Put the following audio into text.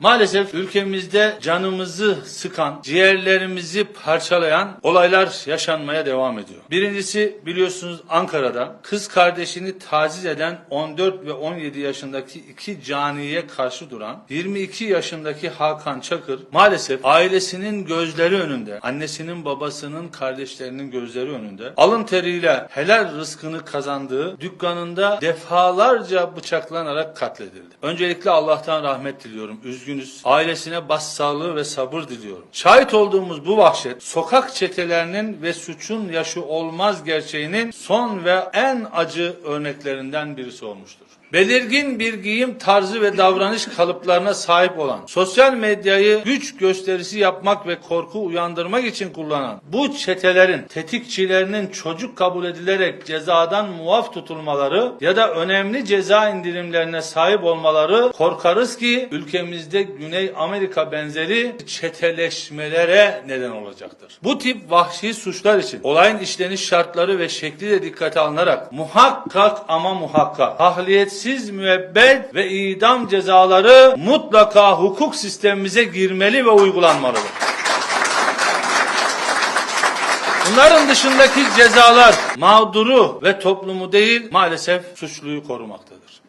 Maalesef ülkemizde canımızı sıkan, ciğerlerimizi parçalayan olaylar yaşanmaya devam ediyor. Birincisi biliyorsunuz Ankara'da kız kardeşini taciz eden 14 ve 17 yaşındaki iki caniye karşı duran 22 yaşındaki Hakan Çakır maalesef ailesinin gözleri önünde, annesinin babasının kardeşlerinin gözleri önünde alın teriyle helal rızkını kazandığı dükkanında defalarca bıçaklanarak katledildi. Öncelikle Allah'tan rahmet diliyorum. Üzgünüz. Ailesine başsağlığı ve sabır diliyorum. Şahit olduğumuz bu vahşet sokak çetelerinin ve suçun yaşı olmaz gerçeğinin son ve en acı örneklerinden birisi olmuştur. Belirgin bir giyim tarzı ve davranış kalıplarına sahip olan, sosyal medyayı güç gösterisi yapmak ve korku uyandırmak için kullanan bu çetelerin tetikçilerinin çocuk kabul edilerek cezadan muaf tutulmaları ya da önemli ceza indirimlerine sahip olmaları korkarız ki ülkemizde Güney Amerika benzeri çeteleşmelere neden olacaktır. Bu tip vahşi suçlar için olayın işleniş şartları ve şekli de dikkate alınarak muhakkak ama muhakkak tahliyetsiz müebbet ve idam cezaları mutlaka hukuk sistemimize girmeli ve uygulanmalıdır. Bunların dışındaki cezalar mağduru ve toplumu değil maalesef suçluyu korumaktadır.